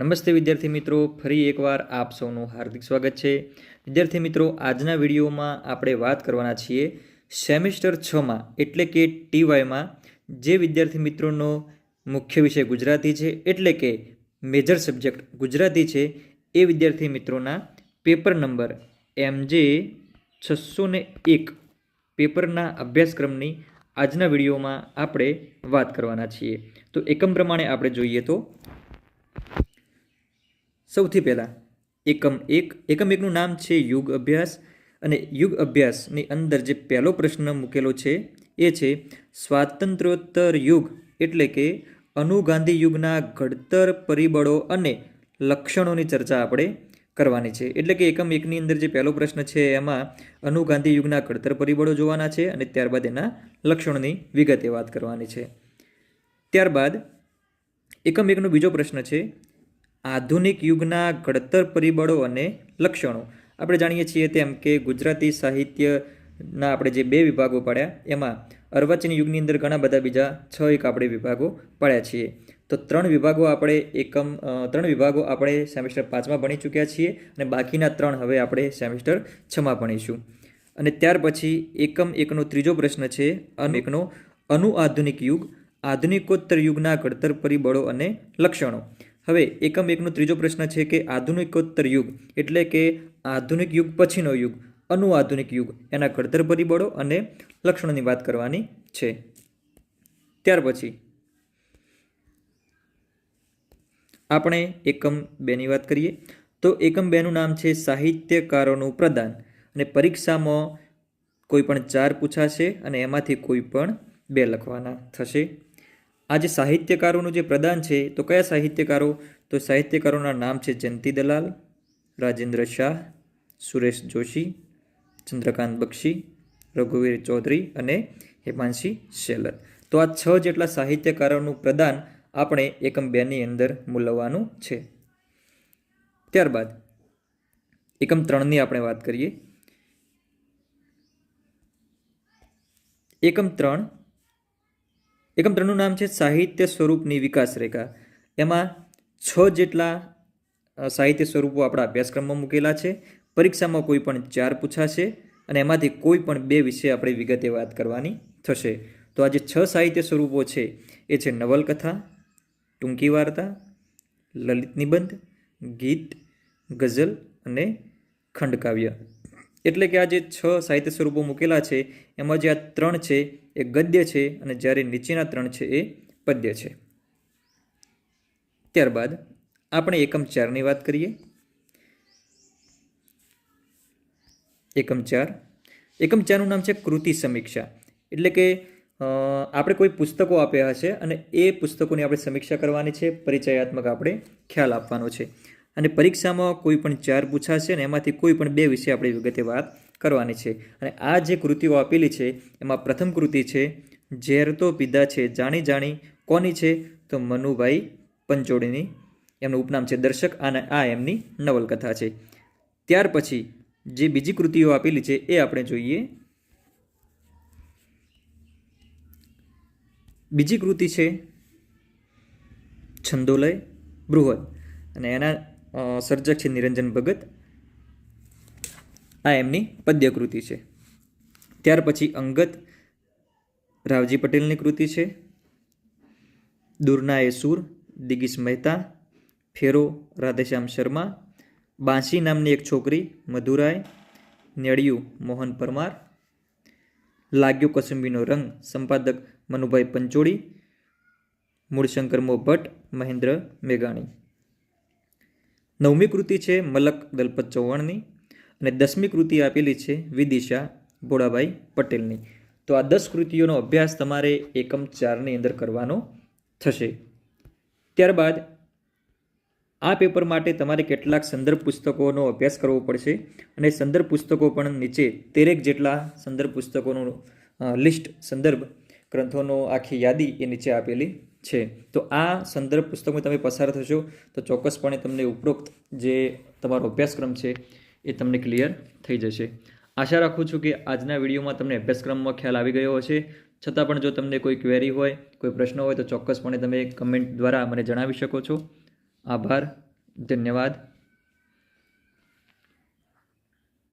નમસ્તે વિદ્યાર્થી મિત્રો, ફરી એકવાર આપ સૌનું હાર્દિક સ્વાગત છે. વિદ્યાર્થી મિત્રો, આજના વિડીયોમાં આપણે વાત કરવાના છીએ સેમિસ્ટર છમાં એટલે કે ટીવાયમાં જે વિદ્યાર્થી મિત્રોનો મુખ્ય વિષય ગુજરાતી છે, એટલે કે મેજર સબ્જેક્ટ ગુજરાતી છે, એ વિદ્યાર્થી મિત્રોના પેપર નંબર એમ જે છસો ને એક પેપરના અભ્યાસક્રમની આજના વિડીયોમાં આપણે વાત કરવાના છીએ. તો એકમ પ્રમાણે આપણે જોઈએ તો સૌથી પહેલાં એકમ એક, એકમ એકનું નામ છે યુગ અભ્યાસ અને યુગ અભ્યાસની અંદર જે પહેલો પ્રશ્ન મૂકેલો છે એ છે સ્વાતંત્ર્યોત્તર યુગ એટલે કે અનુગાંધી યુગના ઘડતર પરિબળો અને લક્ષણોની ચર્ચા આપણે કરવાની છે. એટલે કે એકમ એકની અંદર જે પહેલો પ્રશ્ન છે એમાં અનુગાંધી યુગના ઘડતર પરિબળો જોવાના છે અને ત્યારબાદ એના લક્ષણોની વિગતે વાત કરવાની છે. ત્યારબાદ એકમ એકનો બીજો પ્રશ્ન છે આધુનિક યુગના ઘડતર પરિબળો અને લક્ષણો. આપણે જાણીએ છીએ તેમ કે ગુજરાતી સાહિત્યના આપણે જે બે વિભાગો પડ્યા, એમાં અર્વાચીન યુગની અંદર ઘણા બધા બીજા છ એક આપણે વિભાગો પડ્યા છીએ. તો ત્રણ વિભાગો આપણે એકમ ત્રણ વિભાગો આપણે સેમેસ્ટર પાંચમાં ભણી ચૂક્યા છીએ અને બાકીના ત્રણ હવે આપણે સેમેસ્ટર છમાં ભણીશું. અને ત્યાર પછી એકમ એકનો ત્રીજો પ્રશ્ન છે, અને એકનો અનુઆધુનિક યુગ, આધુનિકોત્તર યુગના ઘડતર પરિબળો અને લક્ષણો. હવે એકમ એકનો ત્રીજો પ્રશ્ન છે કે આધુનિકોત્તર યુગ એટલે કે આધુનિક યુગ પછીનો યુગ, અનુઆધુનિક યુગ, એના ઘડતર પરિબળો અને લક્ષણોની વાત કરવાની છે. ત્યાર પછી, આપણે એકમ બેની વાત કરીએ. તો એકમ બેનું નામ છે સાહિત્યકારોનું પ્રદાન અને પરીક્ષામાં કોઈ પણ ચાર પૂછાશે અને એમાંથી કોઈ પણ બે લખવાના થશે. આ જે સાહિત્યકારોનું જે પ્રદાન છે, તો કયા સાહિત્યકારો? તો સાહિત્યકારોના નામ છે જયંતિ દલાલ, રાજેન્દ્ર શાહ, સુરેશ જોશી, ચંદ્રકાંત બક્ષી, રઘુવીર ચૌધરી અને હેમાંશી શેલર. તો આ છ જેટલા સાહિત્યકારોનું પ્રદાન આપણે એકમ બેની અંદર મૂલવવાનું છે. ત્યારબાદ, એકમ ત્રણની આપણે વાત કરીએ. એકમ ત્રણ એકમ ત્રણનું નામ છે સાહિત્ય સ્વરૂપની વિકાસ રેખા. એમાં છ જેટલા સાહિત્ય સ્વરૂપો આપણા અભ્યાસક્રમમાં મૂકેલા છે. પરીક્ષામાં કોઈ પણ ચાર પૂછાશે અને એમાંથી કોઈ પણ બે વિશે આપણે વિગતે વાત કરવાની થશે. તો આ જે છ સાહિત્ય સ્વરૂપો છે. એ છે નવલકથા, ટૂંકી વાર્તા, લલિત નિબંધ, ગીત, ગઝલ અને ખંડકાવ્ય. એટલે કે આ જે છ સાહિત્ય સ્વરૂપો મૂકેલા છે. એમાં જે આ ત્રણ છે એ ગદ્ય છે અને જ્યારે નીચેના ત્રણ છે એ પદ્ય છે. ત્યારબાદ આપણે એકમ ચારની વાત કરીએ. એકમ ચાર. એકમ ચારનું નામ છે કૃતિ સમીક્ષા. એટલે કે આપણે કોઈ પુસ્તકો આપ્યા હશે અને એ પુસ્તકોની આપણે સમીક્ષા કરવાની છે, પરિચયાત્મક આપણે ખ્યાલ આપવાનો છે. અને પરીક્ષામાં કોઈ પણ ચાર પૂછાશે ને એમાંથી કોઈ પણ બે વિશે આપણે વિગતે વાત કરવાની છે. અને આ જે કૃતિઓ આપેલી છે, એમાં પ્રથમ કૃતિ છે, ઝેર તો પીધા છે, જાણી જાણી કોની છે? તો મનુભાઈ પંચોળીની એમનું ઉપનામ છે દર્શક અને આ એમની નવલકથા છે. ત્યાર પછી જે બીજી કૃતિઓ આપેલી છે, એ આપણે જોઈએ. બીજી કૃતિ છે, છંદોલય બૃહદ અને એના સર્જક છે નિરંજન ભગત. આ એમની પદ્ય કૃતિ છે. ત્યાર પછી અંગત રાવજી પટેલની કૃતિ છે. દુરના એ સુર, દિગીશ મહેતા, ફેરો, રાધેશ્યામ શર્મા, બાંસી નામની એક છોકરી, મધુરાય નેળિયું મોહન પરમાર, લાગ્યો કસુંબીનો રંગ, સંપાદક મનુભાઈ પંચોળી, મૂળશંકર મો ભટ્ટ મહેન્દ્ર મેઘાણી. નવમી કૃતિ છે મલક દલપત ચૌહાણની. અને દસમી કૃતિ આપેલી છે વિદિશા ભોળાભાઈ પટેલની. તો આ દસ કૃતિઓનો અભ્યાસ તમારે એકમ ચારની અંદર કરવાનો થશે. ત્યારબાદ આ પેપર માટે તમારે કેટલાક સંદર્ભ પુસ્તકોનો અભ્યાસ કરવો પડશે અને સંદર્ભ પુસ્તકો પણ નીચે તેરેક જેટલા સંદર્ભ પુસ્તકોનું લિસ્ટ સંદર્ભ ગ્રંથોનો આખી યાદી એ નીચે આપેલી છે. તો આ સંદર્ભ પુસ્તકમાં તમે પસાર થશો તો ચોક્કસપણે તમને ઉપરોક્ત જે તમારો અભ્યાસક્રમ છે એ તમને ક્લિયર થઈ જશે. આશા રાખું છું કે આજના વિડીયોમાં તમને અભ્યાસક્રમમાં ખ્યાલ આવી ગયો હશે. છતાં પણ જો તમને કોઈ ક્વેરી હોય, કોઈ પ્રશ્ન હોય તો ચોક્કસપણે તમે કમેન્ટ દ્વારા મને જણાવી શકો છો. આભાર, ધન્યવાદ.